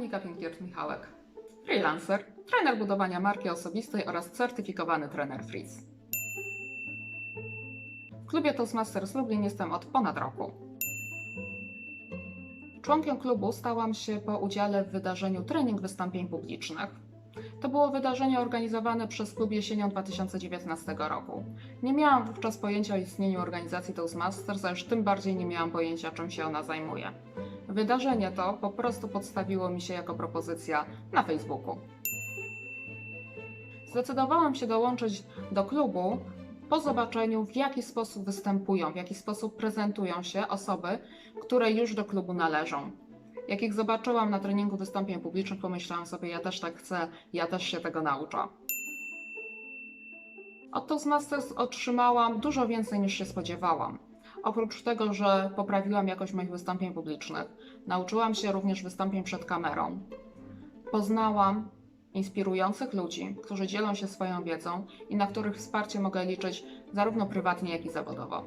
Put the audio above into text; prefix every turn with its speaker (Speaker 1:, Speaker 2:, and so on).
Speaker 1: Pinkiert Michałek. Freelancer, trener budowania marki osobistej oraz certyfikowany trener Freeze. W klubie Toastmasters Lublin jestem od ponad roku. Członkiem klubu stałam się po udziale w wydarzeniu Trening Wystąpień Publicznych. To było wydarzenie organizowane przez klub jesienią 2019 roku. Nie miałam wówczas pojęcia o istnieniu organizacji Toastmasters, a już tym bardziej nie miałam pojęcia, czym się ona zajmuje. Wydarzenie to po prostu podstawiło mi się jako propozycja na Facebooku. Zdecydowałam się dołączyć do klubu po zobaczeniu, w jaki sposób występują, w jaki sposób prezentują się osoby, które już do klubu należą. Jak ich zobaczyłam na treningu wystąpień publicznych, pomyślałam sobie, ja też tak chcę, ja też się tego nauczę. Od Toastmasters otrzymałam dużo więcej niż się spodziewałam. Oprócz tego, że poprawiłam jakość moich wystąpień publicznych, nauczyłam się również wystąpień przed kamerą. Poznałam inspirujących ludzi, którzy dzielą się swoją wiedzą i na których wsparcie mogę liczyć zarówno prywatnie, jak i zawodowo.